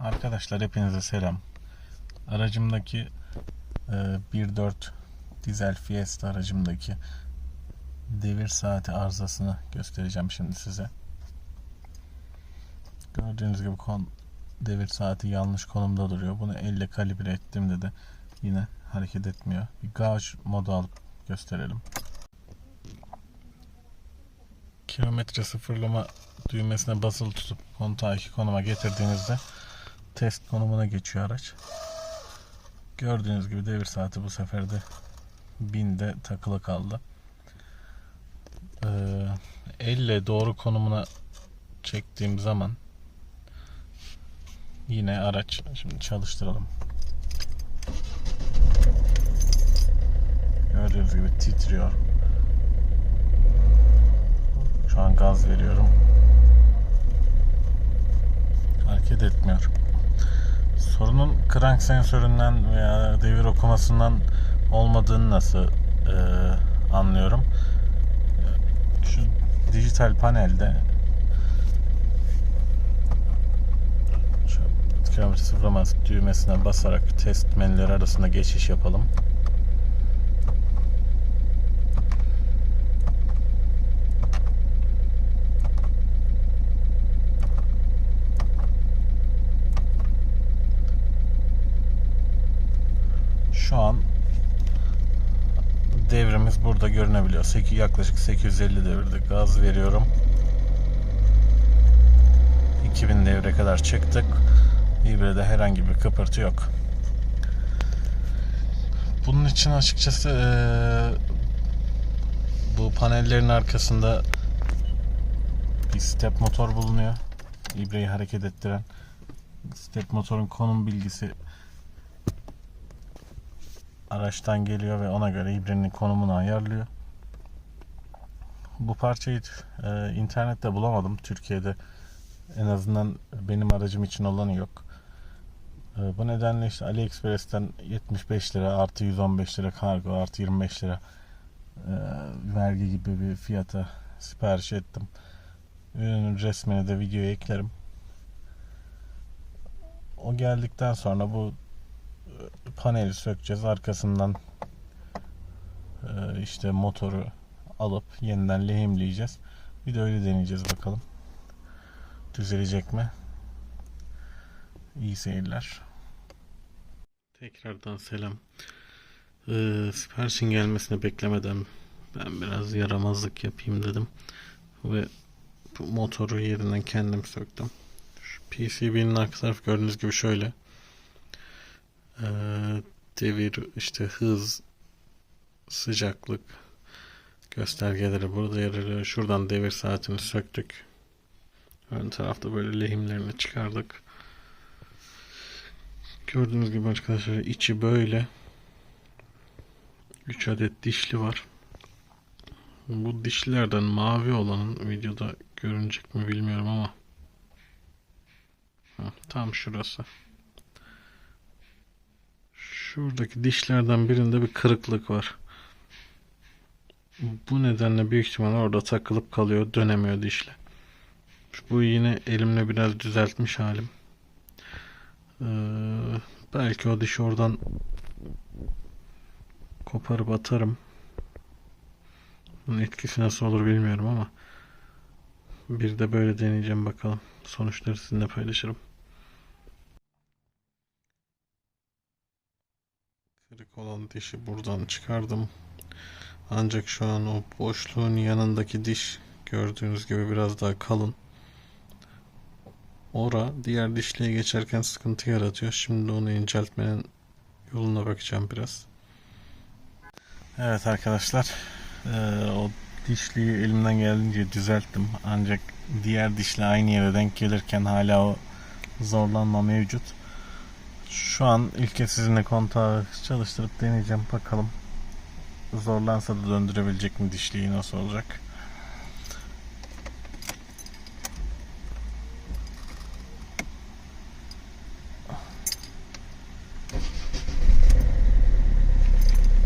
Arkadaşlar hepinize selam. Aracımdaki e, 1.4 dizel Fiesta aracımdaki devir saati arızasını göstereceğim şimdi size. Gördüğünüz gibi kon, devir saati yanlış konumda duruyor. Bunu elle kalibre ettiğimde de yine hareket etmiyor. Bir gauge modu alıp gösterelim. Kilometre sıfırlama düğmesine basılı tutup kontağı iki konuma getirdiğinizde test konumuna geçiyor araç. Gördüğünüz gibi devir saati bu sefer de binde takılı kaldı. Ee, elle doğru konumuna çektiğim zaman yine araç şimdi çalıştıralım. Gördüğünüz gibi titriyor. Şu an gaz veriyorum. Hareket etmiyor. Sorunun crank sensöründen veya devir okumasından olmadığını nasıl e, anlıyorum? Şu dijital panelde şu kilometre sıfırlama düğmesine basarak test menüleri arasında geçiş yapalım. Şu an devrimiz burada görünebiliyor. 8, yaklaşık 850 devirde gaz veriyorum. 2000 devre kadar çıktık. İbrede herhangi bir kıpırtı yok. Bunun için açıkçası eee, bu panellerin arkasında bir step motor bulunuyor. İbreyi hareket ettiren step motorun konum bilgisi araçtan geliyor ve ona göre ibrenin konumunu ayarlıyor. Bu parçayı e, internette bulamadım. Türkiye'de en azından benim aracım için olanı yok. E, bu nedenle işte AliExpress'ten 75 lira artı 115 lira kargo artı 25 lira e, vergi gibi bir fiyata sipariş ettim. Ürünün resmini de videoya eklerim. O geldikten sonra bu paneli sökeceğiz. Arkasından e, işte motoru alıp yeniden lehimleyeceğiz. Bir de öyle deneyeceğiz bakalım. Düzelecek mi? İyi seyirler. Tekrardan selam. Ee, siparişin gelmesini beklemeden ben biraz yaramazlık yapayım dedim. Ve bu motoru yerinden kendim söktüm. Şu PCB'nin arka tarafı gördüğünüz gibi şöyle. Ee, devir işte hız sıcaklık göstergeleri burada yer alıyor. Şuradan devir saatini söktük. Ön tarafta böyle lehimlerini çıkardık. Gördüğünüz gibi arkadaşlar içi böyle. 3 adet dişli var. Bu dişlilerden mavi olanın videoda görünecek mi bilmiyorum ama Ha, tam şurası. Şuradaki dişlerden birinde bir kırıklık var. Bu nedenle büyük ihtimal orada takılıp kalıyor. Dönemiyor dişle. Bu yine elimle biraz düzeltmiş halim. Ee, belki o dişi oradan koparıp atarım. Bunun etkisi nasıl olur bilmiyorum ama bir de böyle deneyeceğim bakalım. Sonuçları sizinle paylaşırım. Kırık olan dişi buradan çıkardım. Ancak şu an o boşluğun yanındaki diş gördüğünüz gibi biraz daha kalın. Ora diğer dişliğe geçerken sıkıntı yaratıyor. Şimdi onu inceltmenin yoluna bakacağım biraz. Evet arkadaşlar eee, o dişliği elimden geldiğince düzelttim. Ancak diğer dişle aynı yere denk gelirken hala o zorlanma mevcut. Şu an ilk kez sizinle kontağı çalıştırıp deneyeceğim bakalım. Zorlansa da döndürebilecek mi dişliği nasıl olacak?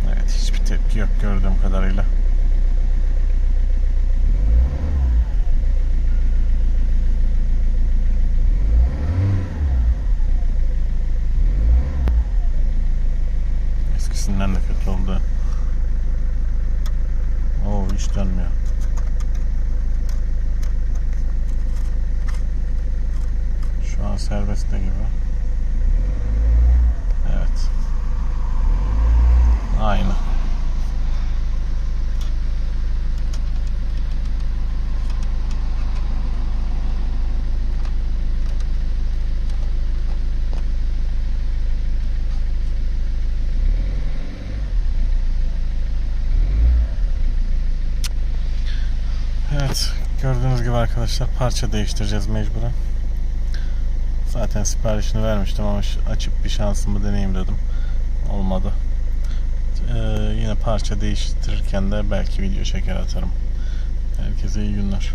Evet hiçbir tepki yok gördüğüm kadarıyla. ikisinden de kötü oldu. Oo hiç dönmüyor. Şu an serbestte gibi. Evet. Aynı. Evet, gördüğünüz gibi arkadaşlar parça değiştireceğiz mecburen. Zaten siparişini vermiştim ama açıp bir şansımı deneyeyim dedim. Olmadı. Ee, yine parça değiştirirken de belki video çeker atarım. Herkese iyi günler.